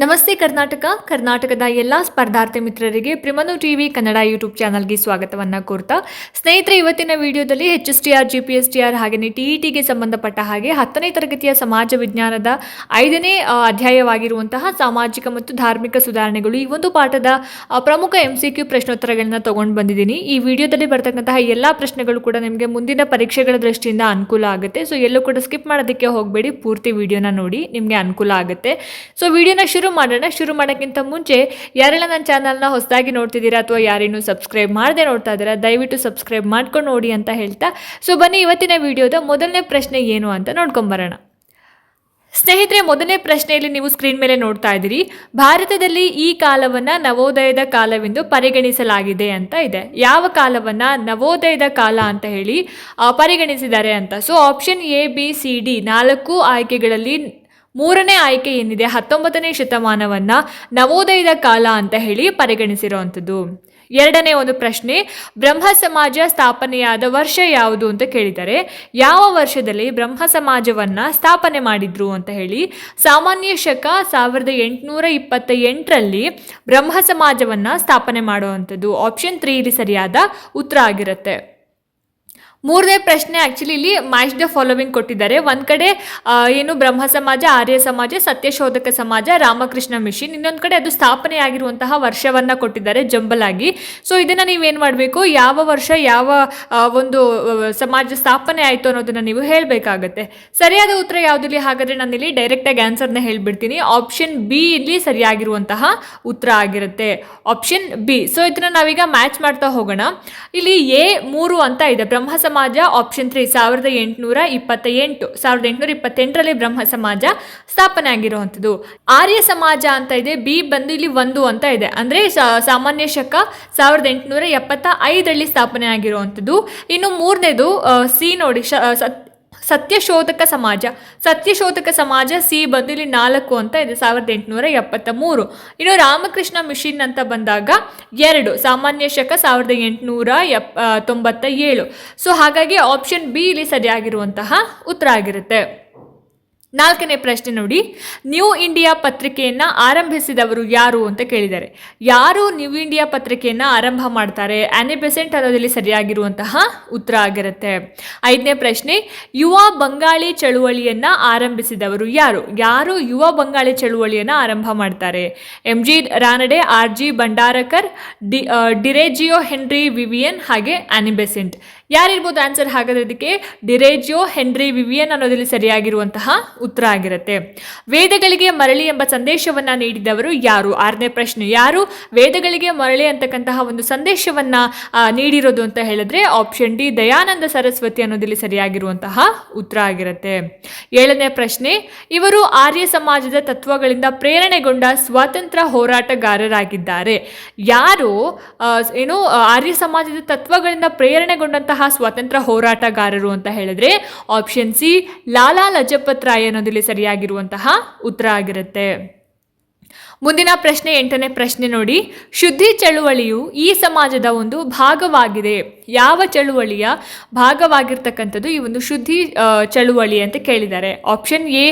ನಮಸ್ತೆ ಕರ್ನಾಟಕ. ಕರ್ನಾಟಕದ ಎಲ್ಲ ಸ್ಪರ್ಧಾರ್ಥಿ ಮಿತ್ರರಿಗೆ ಪ್ರಿಮನು ಟಿವಿ ಕನ್ನಡ ಯೂಟ್ಯೂಬ್ ಚಾನಲ್ಗೆ ಸ್ವಾಗತವನ್ನು ಕೋರ್ತಾ, ಸ್ನೇಹಿತರೆ, ಇವತ್ತಿನ ವಿಡಿಯೋದಲ್ಲಿ H S T R, G P S T R ಹಾಗೆಯೇ ಟಿ ಇ ಟಿಗೆ ಸಂಬಂಧಪಟ್ಟ ಹಾಗೆ ಹತ್ತನೇ ತರಗತಿಯ ಸಮಾಜ ವಿಜ್ಞಾನದ ಐದನೇ ಅಧ್ಯಾಯವಾಗಿರುವಂತಹ ಸಾಮಾಜಿಕ ಮತ್ತು ಧಾರ್ಮಿಕ ಸುಧಾರಣೆಗಳು ಈ ಒಂದು ಪಾಠದ ಪ್ರಮುಖ ಎಂ ಸಿ ಕ್ಯೂ ಪ್ರಶ್ನೋತ್ತರಗಳನ್ನ ತಗೊಂಡು ಬಂದಿದ್ದೀನಿ. ಈ ವಿಡಿಯೋದಲ್ಲಿ ಬರ್ತಕ್ಕಂತಹ ಎಲ್ಲ ಪ್ರಶ್ನೆಗಳು ಕೂಡ ನಿಮಗೆ ಮುಂದಿನ ಪರೀಕ್ಷೆಗಳ ದೃಷ್ಟಿಯಿಂದ ಅನುಕೂಲ ಆಗುತ್ತೆ. ಸೊ ಎಲ್ಲೂ ಕೂಡ ಸ್ಕಿಪ್ ಮಾಡೋದಕ್ಕೆ ಹೋಗಬೇಡಿ. ಪೂರ್ತಿ ವಿಡಿಯೋನ ನೋಡಿ ನಿಮಗೆ ಅನುಕೂಲ ಆಗುತ್ತೆ. ಸೊ ವಿಡಿಯೋನ ಮಾಡೋಣ. ಶುರು ಮಾಡೋಕ್ಕಿಂತ ಮುಂಚೆ ಯಾರೆಲ್ಲ ನನ್ನ ಚಾನಲ್ನ ಹೊಸದಾಗಿ ನೋಡ್ತಿದ್ದೀರಾ ಅಥವಾ ಯಾರೇನು ಸಬ್ಸ್ಕ್ರೈಬ್ ಮಾಡದೆ ನೋಡ್ತಾ ಇದ್ದೀರಾ, ದಯವಿಟ್ಟು ಸಬ್ಸ್ಕ್ರೈಬ್ ಮಾಡ್ಕೊಂಡು ನೋಡಿ ಅಂತ ಹೇಳ್ತಾ. ಸೊ, ಬನ್ನಿ ಇವತ್ತಿನ ವಿಡಿಯೋದ ಮೊದಲನೇ ಪ್ರಶ್ನೆ ಏನು ಅಂತ ನೋಡ್ಕೊಂಬರೋಣ. ಸ್ನೇಹಿತರೆ, ಮೊದಲನೇ ಪ್ರಶ್ನೆಯಲ್ಲಿ ನೀವು ಸ್ಕ್ರೀನ್ ಮೇಲೆ ನೋಡ್ತಾ ಇದ್ದೀರಿ. ಭಾರತದಲ್ಲಿ ಈ ಕಾಲವನ್ನ ನವೋದಯದ ಕಾಲವೆಂದು ಪರಿಗಣಿಸಲಾಗಿದೆ ಅಂತ ಇದೆ. ಯಾವ ಕಾಲವನ್ನ ನವೋದಯದ ಕಾಲ ಅಂತ ಹೇಳಿ ಪರಿಗಣಿಸಿದ್ದಾರೆ ಅಂತ. So, option A, B, C, D ನಾಲ್ಕು ಆಯ್ಕೆಗಳಲ್ಲಿ ಮೂರನೇ ಆಯ್ಕೆ ಏನಿದೆ? ಹತ್ತೊಂಬತ್ತನೇ ಶತಮಾನವನ್ನ ನವೋದಯದ ಕಾಲ ಅಂತ ಹೇಳಿ ಪರಿಗಣಿಸಿರುವಂಥದ್ದು. ಎರಡನೇ ಒಂದು ಪ್ರಶ್ನೆ, ಬ್ರಹ್ಮ ಸಮಾಜ ಸ್ಥಾಪನೆಯಾದ ವರ್ಷ ಯಾವುದು ಅಂತ ಕೇಳಿದರೆ, ಯಾವ ವರ್ಷದಲ್ಲಿ ಬ್ರಹ್ಮ ಸಮಾಜವನ್ನ ಸ್ಥಾಪನೆ ಮಾಡಿದ್ರು ಅಂತ ಹೇಳಿ, ಸಾಮಾನ್ಯ ಶಕ ಸಾವಿರದ ಎಂಟುನೂರ ಇಪ್ಪತ್ತ ಎಂಟರಲ್ಲಿ ಬ್ರಹ್ಮ ಸಮಾಜವನ್ನ ಸ್ಥಾಪನೆ ಮಾಡುವಂಥದ್ದು. ಆಪ್ಷನ್ ತ್ರೀ ಇಲ್ಲಿ ಸರಿಯಾದ ಉತ್ತರ ಆಗಿರುತ್ತೆ. ಮೂರನೇ ಪ್ರಶ್ನೆ ಆ್ಯಕ್ಚುಲಿ ಇಲ್ಲಿ ಮ್ಯಾಚ್ ದ ಫಾಲೋವಿಂಗ್ ಕೊಟ್ಟಿದ್ದಾರೆ. ಒಂದು ಕಡೆ ಏನು ಬ್ರಹ್ಮ ಸಮಾಜ, ಆರ್ಯ ಸಮಾಜ, ಸತ್ಯಶೋಧಕ ಸಮಾಜ, ರಾಮಕೃಷ್ಣ ಮಿಷನ್, ಇನ್ನೊಂದು ಕಡೆ ಅದು ಸ್ಥಾಪನೆ ಆಗಿರುವಂತಹ ವರ್ಷವನ್ನು ಕೊಟ್ಟಿದ್ದಾರೆ ಜಂಬಲಾಗಿ. ಸೊ ಇದನ್ನು ನೀವೇನು ಮಾಡಬೇಕು? ಯಾವ ವರ್ಷ, ಯಾವ ಒಂದು ಸಮಾಜ ಸ್ಥಾಪನೆ ಆಯಿತು ಅನ್ನೋದನ್ನು ನೀವು ಹೇಳಬೇಕಾಗತ್ತೆ. ಸರಿಯಾದ ಉತ್ತರ ಯಾವುದಿಲ್ಲ ಹಾಗಾದರೆ ನಾನು ಇಲ್ಲಿ ಡೈರೆಕ್ಟಾಗಿ ಆನ್ಸರ್ನ ಹೇಳ್ಬಿಡ್ತೀನಿ. ಆಪ್ಷನ್ ಬಿ ಇಲ್ಲಿ ಸರಿಯಾಗಿರುವಂತಹ ಉತ್ತರ ಆಗಿರುತ್ತೆ. ಆಪ್ಷನ್ ಬಿ ಸೊ ಇದನ್ನು ನಾವೀಗ ಮ್ಯಾಚ್ ಮಾಡ್ತಾ ಹೋಗೋಣ. ಇಲ್ಲಿ ಎ ಮೂರು ಅಂತ ಇದೆ. ಬ್ರಹ್ಮ ಸಮಾಜ ಆಪ್ಷನ್ ತ್ರೀ ಸಾವಿರದ ಎಂಟುನೂರ ಇಪ್ಪತ್ತ ಎಂಟು ಸಾವಿರದ ಎಂಟುನೂರ ಇಪ್ಪತ್ತೆಂಟರಲ್ಲಿ ಬ್ರಹ್ಮ ಸಮಾಜ ಸ್ಥಾಪನೆ ಆಗಿರುವಂಥದ್ದು. ಆರ್ಯ ಸಮಾಜ ಅಂತ ಇದೆ, ಬಿ ಬಂದು ಇಲ್ಲಿ ಒಂದು ಅಂತ ಇದೆ. ಅಂದ್ರೆ ಸಾಮಾನ್ಯ ಶಕ ಸಾವಿರದ ಎಂಟುನೂರ ಎಪ್ಪತ್ತ ಐದರಲ್ಲಿ ಸ್ಥಾಪನೆ ಆಗಿರುವಂಥದ್ದು. ಇನ್ನು ಮೂರನೇದು ಸಿ ನೋಡಿ ಸತ್ಯಶೋಧಕ ಸಮಾಜ. ಸತ್ಯಶೋಧಕ ಸಮಾಜ ಸಿ ಬಂದು ಇಲ್ಲಿ ನಾಲ್ಕು ಅಂತ ಇದೆ, ಸಾವಿರದ ಎಂಟುನೂರ ಎಪ್ಪತ್ತ ಮೂರು ಇನ್ನು ರಾಮಕೃಷ್ಣ ಮಿಷಿನ್ ಅಂತ ಬಂದಾಗ ಎರಡು, ಸಾಮಾನ್ಯ ಶಕ ಸಾವಿರದ ಎಂಟುನೂರ ಎಪ್, ತೊಂಬತ್ತ ಏಳು. ಸೊ ಹಾಗಾಗಿ ಆಪ್ಷನ್ ಬಿ ಇಲ್ಲಿ ಸರಿಯಾಗಿರುವಂತಹ ಉತ್ತರ ಆಗಿರುತ್ತೆ. ನಾಲ್ಕನೇ ಪ್ರಶ್ನೆ ನೋಡಿ. ನ್ಯೂ ಇಂಡಿಯಾ ಪತ್ರಿಕೆಯನ್ನು ಆರಂಭಿಸಿದವರು ಯಾರು ಅಂತ ಕೇಳಿದ್ದಾರೆ. ಯಾರು ನ್ಯೂ ಇಂಡಿಯಾ ಪತ್ರಿಕೆಯನ್ನು ಆರಂಭ ಮಾಡ್ತಾರೆ? ಆನೆ ಬೆಸೆಂಟ್ ಅನ್ನೋದಲ್ಲಿ ಸರಿಯಾಗಿರುವಂತಹ ಉತ್ತರ ಆಗಿರುತ್ತೆ. ಐದನೇ ಪ್ರಶ್ನೆ, ಯುವ ಬಂಗಾಳಿ ಚಳುವಳಿಯನ್ನ ಆರಂಭಿಸಿದವರು ಯಾರು? ಯಾರು ಯುವ ಬಂಗಾಳಿ ಚಳುವಳಿಯನ್ನ ಆರಂಭ ಮಾಡ್ತಾರೆ? M G Ranade, R G Bhandarkar, D Derozio Henry, Vivian ಹಾಗೆ ಆನಿ ಬೆಸೆಂಟ್ ಯಾರಿರ್ಬೋದು ಆನ್ಸರ್ ಹಾಗಾದ್ರೆ ಇದಕ್ಕೆ ಡಿರೇಜಿಯೋ ಹೆನ್ರಿ ವಿವಿಯನ್ ಅನ್ನೋದ್ರಲ್ಲಿ ಸರಿಯಾಗಿರುವಂತಹ ಉತ್ತರ ಆಗಿರುತ್ತೆ. ವೇದಗಳಿಗೆ ಮರಳಿ ಎಂಬ ಸಂದೇಶವನ್ನ ನೀಡಿದವರು ಯಾರು? ಆರನೇ ಪ್ರಶ್ನೆ, ಯಾರು? ವೇದಗಳಿಗೆ ಮರಳಿ ಅಂತಕ್ಕಂತಹ ಒಂದು ಸಂದೇಶವನ್ನ ನೀಡಿರೋದು ಅಂತ ಹೇಳಿದ್ರೆ ಆಪ್ಷನ್ ಡಿ ದಯಾನಂದ ಸರಸ್ವತಿ ಅನ್ನೋದ್ರಲ್ಲಿ ಸರಿಯಾಗಿರುವಂತಹ ಉತ್ತರ ಆಗಿರುತ್ತೆ. ಏಳನೇ ಪ್ರಶ್ನೆ, ಇವರು ಆರ್ಯ ಸಮಾಜದ ತತ್ವಗಳಿಂದ ಪ್ರೇರಣೆಗೊಂಡ ಸ್ವಾತಂತ್ರ್ಯ ಹೋರಾಟಗಾರರಾಗಿದ್ದಾರೆ. ಯಾರು ಏನು ಆರ್ಯ ಸಮಾಜದ ತತ್ವಗಳಿಂದ ಪ್ರೇರಣೆಗೊಂಡಂತಹ ಸ್ವಾತಂತ್ರ್ಯ ಹೋರಾಟಗಾರರು ಅಂತ ಹೇಳಿದ್ರೆ ಆಪ್ಷನ್ ಸಿ ಲಾಲಾ ಲಜಪತ್ ರಾಯ್ ಅನ್ನೋದಿಲ್ಲಿ ಸರಿಯಾಗಿರುವಂತಹ ಉತ್ತರ ಆಗಿರುತ್ತೆ. ಮುಂದಿನ ಪ್ರಶ್ನೆ ಎಂಟನೇ ಪ್ರಶ್ನೆ ನೋಡಿ. ಶುದ್ಧಿ ಚಳುವಳಿಯು ಈ ಸಮಾಜದ ಒಂದು ಭಾಗವಾಗಿದೆ. ಯಾವ ಚಳುವಳಿಯ ಭಾಗವಾಗಿರ್ತಕ್ಕಂಥದ್ದು ಈ ಒಂದು ಶುದ್ಧಿ ಚಳುವಳಿ ಅಂತ ಕೇಳಿದ್ದಾರೆ. ಆಪ್ಷನ್ ಎ,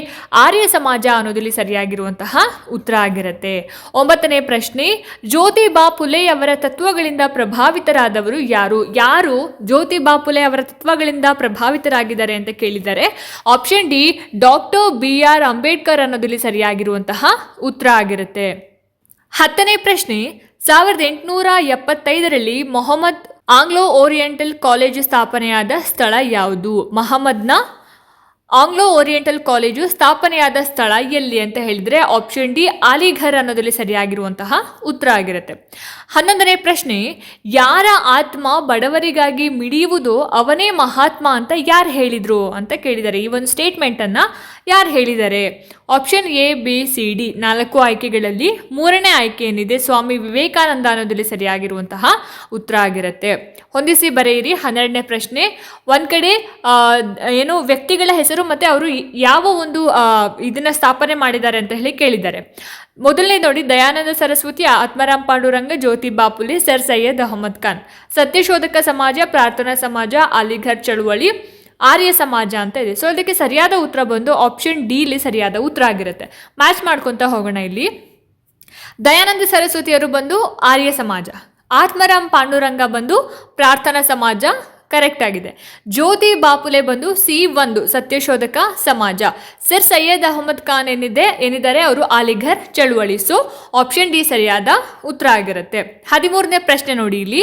ಆರ್ಯ ಸಮಾಜ ಅನ್ನೋದಲ್ಲಿ ಸರಿಯಾಗಿರುವಂತಹ ಉತ್ತರ ಆಗಿರುತ್ತೆ. ಒಂಬತ್ತನೇ ಪ್ರಶ್ನೆ, ಜ್ಯೋತಿಬಾ ಫುಲೆ ಅವರ ತತ್ವಗಳಿಂದ ಪ್ರಭಾವಿತರಾದವರು ಯಾರು? ಯಾರು ಜ್ಯೋತಿಬಾ ಫುಲೆ ಅವರ ತತ್ವಗಳಿಂದ ಪ್ರಭಾವಿತರಾಗಿದ್ದಾರೆ ಅಂತ ಕೇಳಿದ್ದಾರೆ. Option D, doctor B R Ambedkar ಅನ್ನೋದಲ್ಲಿ ಸರಿಯಾಗಿರುವಂತಹ ಉತ್ತರ ಆಗಿರುತ್ತೆ. ಹತ್ತನೇ ಪ್ರಶ್ನೆ, ಸಾವಿರದ ಎಂಟುನೂರ ಎಪ್ಪತ್ತೈದರಲ್ಲಿ ಮೊಹಮ್ಮದ್ ಆಂಗ್ಲೋ ಓರಿಯೆಂಟಲ್ ಕಾಲೇಜು ಸ್ಥಾಪನೆಯಾದ ಸ್ಥಳ ಯಾವುದು? ಮಹಮ್ಮದ್ನ ಆಂಗ್ಲೋ ಓರಿಯೆಂಟಲ್ ಕಾಲೇಜು ಸ್ಥಾಪನೆಯಾದ ಸ್ಥಳ ಎಲ್ಲಿ ಅಂತ ಹೇಳಿದರೆ ಆಪ್ಷನ್ ಡಿ ಆಲಿಘರ್ ಅನ್ನೋದಲ್ಲಿ ಸರಿಯಾಗಿರುವಂತಹ ಉತ್ತರ ಆಗಿರುತ್ತೆ. ಹನ್ನೊಂದನೇ ಪ್ರಶ್ನೆ, ಯಾರ ಆತ್ಮ ಬಡವರಿಗಾಗಿ ಮಿಡಿಯುವುದೋ ಅವನೇ ಮಹಾತ್ಮ ಅಂತ ಯಾರು ಹೇಳಿದರು ಅಂತ ಕೇಳಿದ್ದಾರೆ ಈ ಒಂದು ಸ್ಟೇಟ್ಮೆಂಟನ್ನು ಯಾರು ಹೇಳಿದ್ದಾರೆ option A B C D ನಾಲ್ಕು ಆಯ್ಕೆಗಳಲ್ಲಿ ಮೂರನೇ ಆಯ್ಕೆ ಏನಿದೆ? ಸ್ವಾಮಿ ವಿವೇಕಾನಂದ ಅನ್ನೋದಲ್ಲಿ ಸರಿಯಾಗಿರುವಂತಹ ಉತ್ತರ ಆಗಿರುತ್ತೆ. ಹೊಂದಿಸಿ ಬರೆಯಿರಿ. ಹನ್ನೆರಡನೇ ಪ್ರಶ್ನೆ. ಒಂದು ಕಡೆ ಏನು ವ್ಯಕ್ತಿಗಳ ಹೆಸರು ಮತ್ತು ಅವರು ಯಾವ ಒಂದು ಇದನ್ನು ಸ್ಥಾಪನೆ ಮಾಡಿದ್ದಾರೆ ಅಂತ ಹೇಳಿ ಕೇಳಿದ್ದಾರೆ. ಮೊದಲನೇ ನೋಡಿ ದಯಾನಂದ ಸರಸ್ವತಿ, ಆತ್ಮರಾಮ್ ಪಾಂಡುರಂಗ, ಜ್ಯೋತಿ ಬಾಪುಲಿ, ಸರ್ ಸೈಯದ್ ಅಹಮದ್ ಖಾನ್. ಸತ್ಯಶೋಧಕ ಸಮಾಜ, ಪ್ರಾರ್ಥನಾ ಸಮಾಜ, ಅಲಿಘರ್ ಚಳುವಳಿ ಆರ್ಯ ಸಮಾಜ ಅಂತ ಇದೆ. ಸೊ ಇದಕ್ಕೆ ಸರಿಯಾದ ಉತ್ತರ ಬಂದು ಆಪ್ಷನ್ ಡಿ ಇಲ್ಲಿ ಸರಿಯಾದ ಉತ್ತರ ಆಗಿರುತ್ತೆ. ಮ್ಯಾಚ್ ಮಾಡ್ಕೊತಾ ಹೋಗೋಣ ಇಲ್ಲಿ. ದಯಾನಂದ ಸರಸ್ವತಿಯವರು ಬಂದು ಆರ್ಯ ಸಮಾಜ. ಆತ್ಮರಾಮ್ ಪಾಂಡುರಂಗ ಬಂದು ಪ್ರಾರ್ಥನಾ ಸಮಾಜ. ಕರೆಕ್ಟ್ ಆಗಿದೆ. ಜ್ಯೋತಿ ಬಾಪುಲೆ ಬಂದು ಸಿ ಒಂದು, ಸತ್ಯಶೋಧಕ ಸಮಾಜ. ಸರ್ ಸೈಯದ್ ಅಹಮದ್ ಖಾನ್ ಏನಿದೆ, ಏನಿದ್ದಾರೆ ಅವರು ಆಲಿಘರ್ ಚಳುವಳಿ. ಸೊ ಆಪ್ಷನ್ ಡಿ ಸರಿಯಾದ ಉತ್ತರ ಆಗಿರುತ್ತೆ. ಹದಿಮೂರನೇ ಪ್ರಶ್ನೆ ನೋಡಿ ಇಲ್ಲಿ.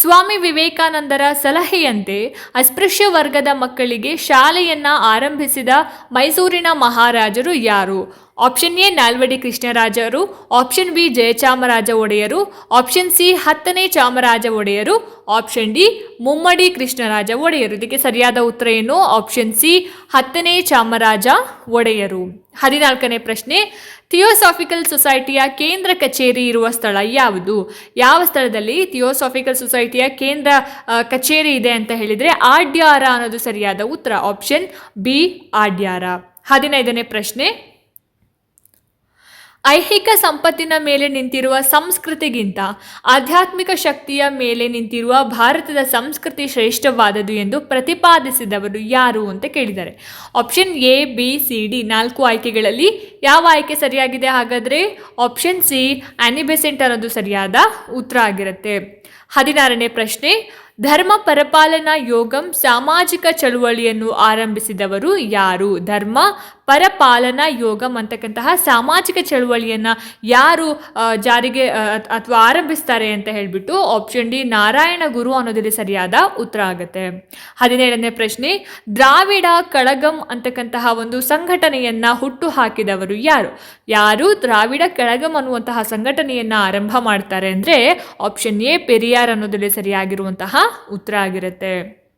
ಸ್ವಾಮಿ ವಿವೇಕಾನಂದರ ಸಲಹೆಯಂತೆ ಅಸ್ಪೃಶ್ಯ ವರ್ಗದ ಮಕ್ಕಳಿಗೆ ಶಾಲೆಯನ್ನ ಆರಂಭಿಸಿದ ಮೈಸೂರಿನ ಮಹಾರಾಜರು ಯಾರು? ಆಪ್ಷನ್ ಎ ನಾಲ್ವಡಿ ಕೃಷ್ಣರಾಜರು ಆಪ್ಷನ್ ಬಿ ಜಯಚಾಮರಾಜ ಒಡೆಯರು ಆಪ್ಷನ್ ಸಿ ಹತ್ತನೇ ಚಾಮರಾಜ ಒಡೆಯರು ಆಪ್ಷನ್ ಡಿ ಮುಮ್ಮಡಿ ಕೃಷ್ಣರಾಜ ಒಡೆಯರು ಇದಕ್ಕೆ ಸರಿಯಾದ ಉತ್ತರ ಏನು ಆಪ್ಷನ್ ಸಿ ಹತ್ತನೇ ಚಾಮರಾಜ ಒಡೆಯರು ಹದಿನಾಲ್ಕನೇ ಪ್ರಶ್ನೆ. ಥಿಯೋಸಾಫಿಕಲ್ ಸೊಸೈಟಿಯ ಕೇಂದ್ರ ಕಚೇರಿ ಇರುವ ಸ್ಥಳ ಯಾವುದು? ಯಾವ ಸ್ಥಳದಲ್ಲಿ ಥಿಯೋಸಾಫಿಕಲ್ ಸೊಸೈಟಿಯ ಕೇಂದ್ರ ಕಚೇರಿ ಇದೆ ಅಂತ ಹೇಳಿದರೆ ಆಡ್ಯಾರ ಅನ್ನೋದು ಸರಿಯಾದ ಉತ್ತರ. Option B Adyar. ಹದಿನೈದನೇ ಪ್ರಶ್ನೆ. ಐಹಿಕ ಸಂಪತ್ತಿನ ಮೇಲೆ ನಿಂತಿರುವ ಸಂಸ್ಕೃತಿಗಿಂತ ಆಧ್ಯಾತ್ಮಿಕ ಶಕ್ತಿಯ ಮೇಲೆ ನಿಂತಿರುವ ಭಾರತದ ಸಂಸ್ಕೃತಿ ಶ್ರೇಷ್ಠವಾದದು ಎಂದು ಪ್ರತಿಪಾದಿಸಿದವರು ಯಾರು ಅಂತ ಕೇಳಿದ್ದಾರೆ. Option A, B, C, D ನಾಲ್ಕು ಆಯ್ಕೆಗಳಲ್ಲಿ ಯಾವ ಆಯ್ಕೆ ಸರಿಯಾಗಿದೆ? ಹಾಗಾದರೆ ಆಪ್ಷನ್ ಸಿ, ಆನಿಬೆಸೆಂಟ್ ಅನ್ನೋದು ಸರಿಯಾದ ಉತ್ತರ ಆಗಿರುತ್ತೆ. ಹದಿನಾರನೇ ಪ್ರಶ್ನೆ ಧರ್ಮ ಪರಪಾಲನಾ ಯೋಗಂ ಸಾಮಾಜಿಕ ಚಳುವಳಿಯನ್ನು ಆರಂಭಿಸಿದವರು ಯಾರು? ಧರ್ಮ ಪರಪಾಲನಾ ಯೋಗಂ ಅಂತಕ್ಕಂತಹ ಸಾಮಾಜಿಕ ಚಳುವಳಿಯನ್ನು ಯಾರು ಜಾರಿಗೆ ಅಥವಾ ಆರಂಭಿಸ್ತಾರೆ ಅಂತ ಹೇಳಿಬಿಟ್ಟು ಆಪ್ಷನ್ ಡಿ ನಾರಾಯಣ ಗುರು ಅನ್ನೋದಿಲ್ಲಿ ಸರಿಯಾದ ಉತ್ತರ ಆಗುತ್ತೆ. ಹದಿನೇಳನೇ ಪ್ರಶ್ನೆ, ದ್ರಾವಿಡ ಕಳಗಂ ಅಂತಕ್ಕಂತಹ ಒಂದು ಸಂಘಟನೆಯನ್ನ ಹುಟ್ಟು ಹಾಕಿದವರು ಯಾರು? ಯಾರು ದ್ರಾವಿಡ ಕಳಗಂ ಅನ್ನುವಂತಹ ಸಂಘಟನೆಯನ್ನ ಆರಂಭ ಮಾಡ್ತಾರೆ ಅಂದರೆ ಆಪ್ಷನ್ ಎ, ಪೆರಿಯಾರ್ ಅನ್ನೋದಿಲ್ಲಿ ಸರಿಯಾಗಿರುವಂತಹ ಉತ್ತರ ಆಗಿರುತ್ತೆ.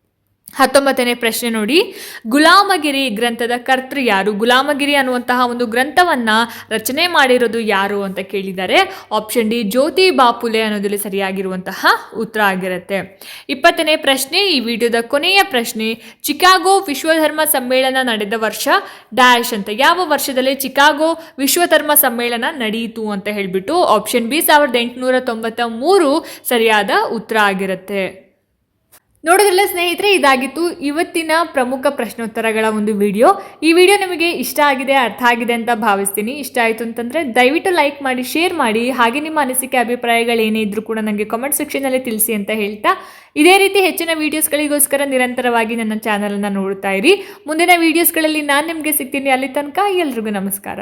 ಹತ್ತೊಂಬತ್ತನೇ ಪ್ರಶ್ನೆ ನೋಡಿ. ಗುಲಾಮಗಿರಿ ಗ್ರಂಥದ ಕರ್ತೃ ಯಾರು? ಗುಲಾಮಗಿರಿ ಅನ್ನುವಂತಹ ಒಂದು ಗ್ರಂಥವನ್ನ ರಚನೆ ಮಾಡಿರೋದು ಯಾರು ಅಂತ ಕೇಳಿದ್ದಾರೆ. ಆಪ್ಷನ್ ಡಿ, ಜ್ಯೋತಿ ಬಾಪುಲೆ ಅನ್ನೋದ್ರಲ್ಲಿ ಸರಿಯಾಗಿರುವಂತಹ ಉತ್ತರ ಆಗಿರುತ್ತೆ. ಇಪ್ಪತ್ತನೇ ಪ್ರಶ್ನೆ, ಈ ವಿಡಿಯೋದ ಕೊನೆಯ ಪ್ರಶ್ನೆ, ಚಿಕಾಗೋ ವಿಶ್ವಧರ್ಮ ಸಮ್ಮೇಳನ ನಡೆದ ವರ್ಷ ಡ್ಯಾಶ್ ಅಂತ. ಯಾವ ವರ್ಷದಲ್ಲಿ ಚಿಕಾಗೋ ವಿಶ್ವಧರ್ಮ ಸಮ್ಮೇಳನ ನಡೆಯಿತು ಅಂತ ಹೇಳಿಬಿಟ್ಟು ಆಪ್ಷನ್ ಬಿ, ಸಾವಿರದ ಎಂಟುನೂರ ತೊಂಬತ್ತ ಮೂರು ಸರಿಯಾದ ಉತ್ತರ ಆಗಿರುತ್ತೆ. ನೋಡೋದ್ರಲ್ಲ ಸ್ನೇಹಿತರೆ, ಇದಾಗಿತ್ತು ಇವತ್ತಿನ ಪ್ರಮುಖ ಪ್ರಶ್ನೋತ್ತರಗಳ ಒಂದು ವಿಡಿಯೋ. ಈ ವಿಡಿಯೋ ನಿಮಗೆ ಇಷ್ಟ ಆಗಿದೆ, ಅರ್ಥ ಆಗಿದೆ ಅಂತ ಭಾವಿಸ್ತೀನಿ. ಇಷ್ಟ ಆಯಿತು ಅಂತಂದರೆ ದಯವಿಟ್ಟು ಲೈಕ್ ಮಾಡಿ, ಶೇರ್ ಮಾಡಿ. ಹಾಗೆ ನಿಮ್ಮ ಅನಿಸಿಕೆ, ಅಭಿಪ್ರಾಯಗಳು ಏನೇ ಇದ್ರೂ ಕೂಡ ನನಗೆ ಕಾಮೆಂಟ್ ಸೆಕ್ಷನಲ್ಲಿ ತಿಳಿಸಿ ಅಂತ ಹೇಳ್ತಾ. ಇದೇ ರೀತಿ ಹೆಚ್ಚಿನ ವೀಡಿಯೋಸ್ಗಳಿಗೋಸ್ಕರ ನಿರಂತರವಾಗಿ ನನ್ನ ಚಾನಲನ್ನು ನೋಡ್ತಾ ಇರಿ. ಮುಂದಿನ ವೀಡಿಯೋಸ್ಗಳಲ್ಲಿ ನಾನು ನಿಮಗೆ ಸಿಗ್ತೀನಿ ಅಲ್ಲಿ ತನಕ. ಎಲ್ರಿಗೂ ನಮಸ್ಕಾರ.